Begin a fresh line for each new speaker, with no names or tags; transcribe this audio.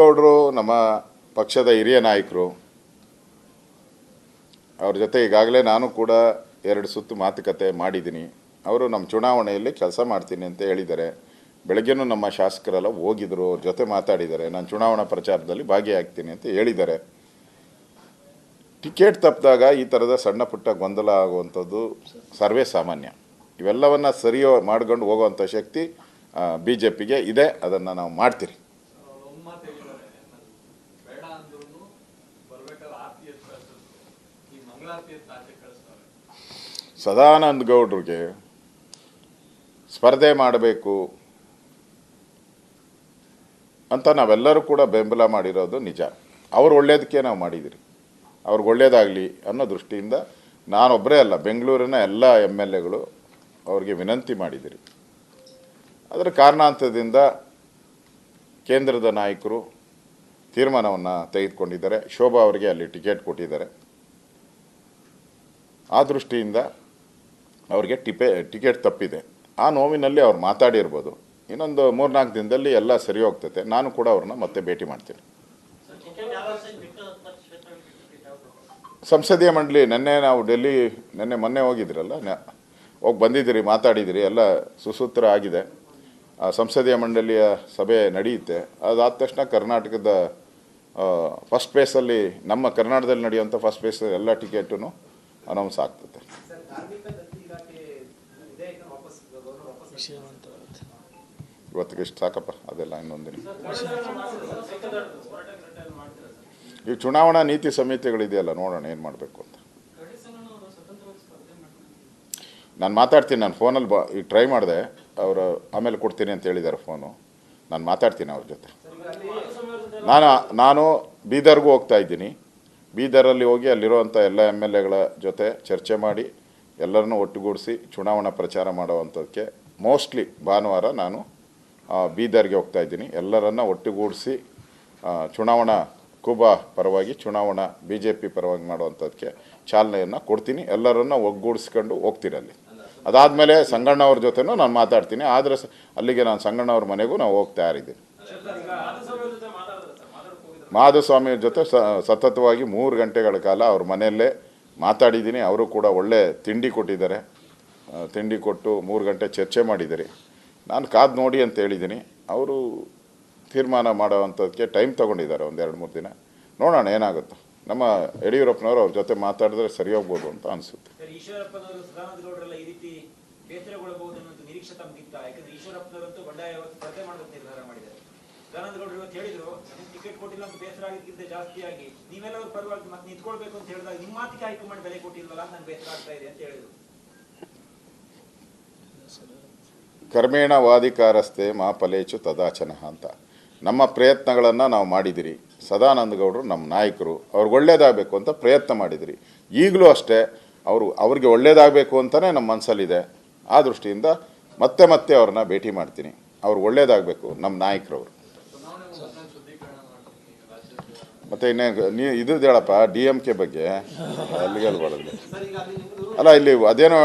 ಗೌಡರು, ನಮ್ಮ ಪಕ್ಷದ ಹಿರಿಯ ನಾಯಕರು, ಅವ್ರ ಜೊತೆ ಈಗಾಗಲೇ ನಾನು ಕೂಡ ಎರಡು ಸುತ್ತು ಮಾತುಕತೆ ಮಾಡಿದ್ದೀನಿ. ಅವರು ನಮ್ಮ ಚುನಾವಣೆಯಲ್ಲಿ ಕೆಲಸ ಮಾಡ್ತೀನಿ ಅಂತ ಹೇಳಿದ್ದಾರೆ. ಬೆಳಗ್ಗೆನೂ ನಮ್ಮ ಶಾಸಕರೆಲ್ಲ ಹೋಗಿದ್ರು, ಅವ್ರ ಜೊತೆ ಮಾತಾಡಿದ್ದಾರೆ. ನಾನು ಚುನಾವಣಾ ಪ್ರಚಾರದಲ್ಲಿ ಭಾಗಿಯಾಗ್ತೀನಿ ಅಂತ ಹೇಳಿದ್ದಾರೆ. ಟಿಕೆಟ್ ತಪ್ಪಿದಾಗ ಈ ಥರದ ಸಣ್ಣ ಪುಟ್ಟ ಗೊಂದಲ ಆಗುವಂಥದ್ದು ಸರ್ವೇ ಸಾಮಾನ್ಯ. ಇವೆಲ್ಲವನ್ನು ಸರಿಯೋ ಮಾಡ್ಕೊಂಡು ಹೋಗುವಂಥ ಶಕ್ತಿ ಬಿ ಜೆ ಪಿಗೆ ಇದೆ. ಅದನ್ನು ನಾವು ಮಾಡ್ತೀರಿ. ಸದಾನಂದ ಗೌಡ್ರಿಗೆ ಸ್ಪರ್ಧೆ ಮಾಡಬೇಕು ಅಂತ ನಾವೆಲ್ಲರೂ ಕೂಡ ಬೆಂಬಲ ಮಾಡಿರೋದು ನಿಜ. ಅವ್ರು ಒಳ್ಳೇದಕ್ಕೆ ನಾವು ಮಾಡಿದಿರಿ ಅವ್ರಿಗೆ ಒಳ್ಳೇದಾಗಲಿ ಅನ್ನೋ ದೃಷ್ಟಿಯಿಂದ ನಾನೊಬ್ಬರೇ ಅಲ್ಲ, ಬೆಂಗಳೂರಿನ ಎಲ್ಲ ಎಂ ಎಲ್ ಎಗಳು ಅವ್ರಿಗೆ ವಿನಂತಿ ಮಾಡಿದಿರಿ ಅದರ ಕಾರಣಾಂತರದಿಂದ ಕೇಂದ್ರದ ನಾಯಕರು ತೀರ್ಮಾನವನ್ನು ತೆಗೆದುಕೊಂಡಿದ್ದಾರೆ. ಶೋಭಾ ಅವರಿಗೆ ಅಲ್ಲಿ ಟಿಕೆಟ್ ಕೊಟ್ಟಿದ್ದಾರೆ. ಆ ದೃಷ್ಟಿಯಿಂದ ಅವ್ರಿಗೆ ಟಿಪೆ, ಟಿಕೆಟ್ ತಪ್ಪಿದೆ. ಆ ನೋವಿನಲ್ಲಿ ಅವ್ರು ಮಾತಾಡಿರ್ಬೋದು. ಇನ್ನೊಂದು ಮೂರ್ನಾಲ್ಕು ದಿನದಲ್ಲಿ ಎಲ್ಲ ಸರಿ ಹೋಗ್ತೈತೆ. ನಾನು ಕೂಡ ಅವ್ರನ್ನ ಮತ್ತೆ ಭೇಟಿ ಮಾಡ್ತೀನಿ. ಸಂಸದೀಯ ಮಂಡಳಿ ನಿನ್ನೆ ನಾವು ಡೆಲ್ಲಿ, ನಿನ್ನೆ ಮೊನ್ನೆ ಹೋಗಿದ್ರಲ್ಲ ಹೋಗಿ ಬಂದಿದ್ದೀರಿ, ಮಾತಾಡಿದ್ದೀರಿ, ಎಲ್ಲ ಸುಸೂತ್ರ ಆಗಿದೆ. ಆ ಸಂಸದೀಯ ಮಂಡಳಿಯ ಸಭೆ ನಡೆಯುತ್ತೆ. ಅದಾದ ತಕ್ಷಣ ಕರ್ನಾಟಕದ ಫಸ್ಟ್ ಪ್ಲೇಸಲ್ಲಿ ನಮ್ಮ ಕರ್ನಾಟಕದಲ್ಲಿ ನಡೆಯುವಂಥ ಫಸ್ಟ್ ಪ್ಲೇಸ್ ಎಲ್ಲ ಟಿಕೆಟು ಅನೌನ್ಸ್ ಆಗ್ತದೆ. ಇವತ್ತಿಗೆ ಇಷ್ಟು ಸಾಕಪ್ಪ ಅದೆಲ್ಲ ಇನ್ನೊಂದಿನ. ಈ ಚುನಾವಣಾ ನೀತಿ ಸಮಿತಿಗಳಿದೆಯಲ್ಲ ನೋಡೋಣ ಏನು ಮಾಡಬೇಕು ಅಂತ. ನಾನು ಮಾತಾಡ್ತೀನಿ ನಾನು ಫೋನಲ್ಲಿ ಬ ಈಗ ಟ್ರೈ ಮಾಡಿದೆ ಅವರು ಆಮೇಲೆ ಕೊಡ್ತೀನಿ ಅಂತ ಹೇಳಿದ್ದಾರೆ ಫೋನು. ನಾನು ಮಾತಾಡ್ತೀನಿ ಅವ್ರ ಜೊತೆ. ನಾನು ನಾನು ಬೀದರ್ಗೂ ಹೋಗ್ತಾ ಇದ್ದೀನಿ. ಬೀದರಲ್ಲಿ ಹೋಗಿ ಅಲ್ಲಿರುವಂಥ ಎಲ್ಲ ಎಂ ಎಲ್ ಎಗಳ ಜೊತೆ ಚರ್ಚೆ ಮಾಡಿ ಎಲ್ಲರನ್ನೂ ಒಟ್ಟುಗೂಡಿಸಿ ಚುನಾವಣಾ ಪ್ರಚಾರ ಮಾಡುವಂಥದ್ದಕ್ಕೆ ಮೋಸ್ಟ್ಲಿ ಭಾನುವಾರ ನಾನು ಬೀದರ್ಗೆ ಹೋಗ್ತಾ ಇದ್ದೀನಿ. ಎಲ್ಲರನ್ನ ಒಟ್ಟುಗೂಡಿಸಿ ಚುನಾವಣಾ ಕುಬಾ ಪರವಾಗಿ, ಚುನಾವಣಾ ಬಿ ಜೆ ಪಿ ಪರವಾಗಿ ಮಾಡುವಂಥದ್ದಕ್ಕೆ ಚಾಲನೆಯನ್ನು ಕೊಡ್ತೀನಿ. ಎಲ್ಲರನ್ನ ಒಗ್ಗೂಡಿಸ್ಕೊಂಡು ಹೋಗ್ತೀನಿ ಅಲ್ಲಿ. ಅದಾದಮೇಲೆ ಸಂಗಣ್ಣವ್ರ ಜೊತೆನೂ ನಾನು ಮಾತಾಡ್ತೀನಿ. ಆದರೆ ಅಲ್ಲಿಗೆ ನಾನು ಸಂಗಣ್ಣವ್ರ ಮನೆಗೂ ನಾವು ಹೋಗ್ತಾ ಇದ್ದೀನಿ ಮಾಧುಸ್ವಾಮಿ ಜೊತೆ ಸತತವಾಗಿ ಮೂರು ಗಂಟೆಗಳ ಕಾಲ ಅವ್ರ ಮನೆಯಲ್ಲೇ ಮಾತಾಡಿದ್ದೀನಿ. ಅವರು ಕೂಡ ಒಳ್ಳೆ ತಿಂಡಿ ಕೊಟ್ಟಿದ್ದಾರೆ. ತಿಂಡಿ ಕೊಟ್ಟು ಮೂರು ಗಂಟೆ ಚರ್ಚೆ ಮಾಡಿದ್ದೀರಿ. ನಾನು ಕಾದು ನೋಡಿ ಅಂತ ಹೇಳಿದ್ದೀನಿ. ಅವರು ತೀರ್ಮಾನ ಮಾಡೋವಂಥದ್ದಕ್ಕೆ ಟೈಮ್ ತೊಗೊಂಡಿದ್ದಾರೆ ಒಂದು ಎರಡು ಮೂರು ದಿನ. ನೋಡೋಣ ಏನಾಗುತ್ತೆ. ನಮ್ಮ ಯಡಿಯೂರಪ್ಪನವರು ಅವ್ರ ಜೊತೆ ಮಾತಾಡಿದ್ರೆ ಸರಿ ಹೋಗ್ಬೋದು ಅಂತ ಅನಿಸುತ್ತೆ.
ಈಶ್ವರಪ್ಪನವರು ಸದಾನಂದ ಗೌಡರೆಲ್ಲ ಈ ರೀತಿ ಬೇಸರಗೊಳ್ಳಬಹುದು ಅನ್ನೋ ನಿರೀಕ್ಷೆ ತಮ್ಗಿತ್ತ ಯಾಕಂದ್ರೆ ಈಶ್ವರಪ್ಪನವರಂತೂ ಬಂಡಾಯ ಸ್ಪರ್ಧೆ ಮಾಡೋದಕ್ಕೆ ನಿರ್ಧಾರ ಮಾಡಿದ್ದಾರೆ ಸದಾನಂದ ಗೌಡರು ಇವತ್ತು ಹೇಳಿದ್ರು ನಿಮ್ಗೆ ಟಿಕೆಟ್ ಕೊಟ್ಟಿಲ್ಲ ಅಂತ ಬೇಸರ ಆಗಿದ್ದಕ್ಕಿಂತ ಜಾಸ್ತಿಯಾಗಿ ನೀವೆಲ್ಲರೂ ಪರವಾಗಿ ಮತ್ತೆ ನಿಂತ್ಕೊಳ್ಬೇಕು ಅಂತ ಹೇಳಿದಾಗ ನಿಮ್ಮ ಮಾತಿಗೆ ಹೈಕಮಾಂಡ್ ಬೆಲೆ ಕೊಟ್ಟಿಲ್ವಲ್ಲ ನಂಗೆ ಬೇಸರ ಆಗ್ತಾ ಇದೆ ಅಂತ ಹೇಳಿದ್ರು.
ಕರ್ಮೇಣ ವಾದಿಕಾರಸ್ತೆ ಮಾ ಪಲೇಚು ತದಾಚನ ಅಂತ. ನಮ್ಮ ಪ್ರಯತ್ನಗಳನ್ನು ನಾವು ಮಾಡಿದಿರಿ. ಸದಾನಂದ ಗೌಡರು ನಮ್ಮ ನಾಯಕರು. ಅವ್ರಿಗೆ ಒಳ್ಳೇದಾಗಬೇಕು ಅಂತ ಪ್ರಯತ್ನ ಮಾಡಿದಿರಿ. ಈಗಲೂ ಅಷ್ಟೇ ಅವರು ಅವ್ರಿಗೆ ಒಳ್ಳೇದಾಗಬೇಕು ಅಂತಲೇ ನಮ್ಮ ಮನಸ್ಸಲ್ಲಿದೆ ಆ ದೃಷ್ಟಿಯಿಂದ ಮತ್ತೆ ಮತ್ತೆ ಅವ್ರನ್ನ ಭೇಟಿ ಮಾಡ್ತೀನಿ. ಅವ್ರಿಗೆ ಒಳ್ಳೇದಾಗಬೇಕು ನಮ್ಮ ನಾಯಕರವರು. ಮತ್ತು ಇನ್ನೇನು ನೀ ಇದ್ರದ್ದು ಹೇಳಪ್ಪ ಡಿ ಎಂ ಕೆ ಬಗ್ಗೆ. ಅಲ್ಲಿಗೆ ಅಲ್ಬಾರ್ದು ಅಲ್ಲ ಇಲ್ಲಿ ಅದೇನೋ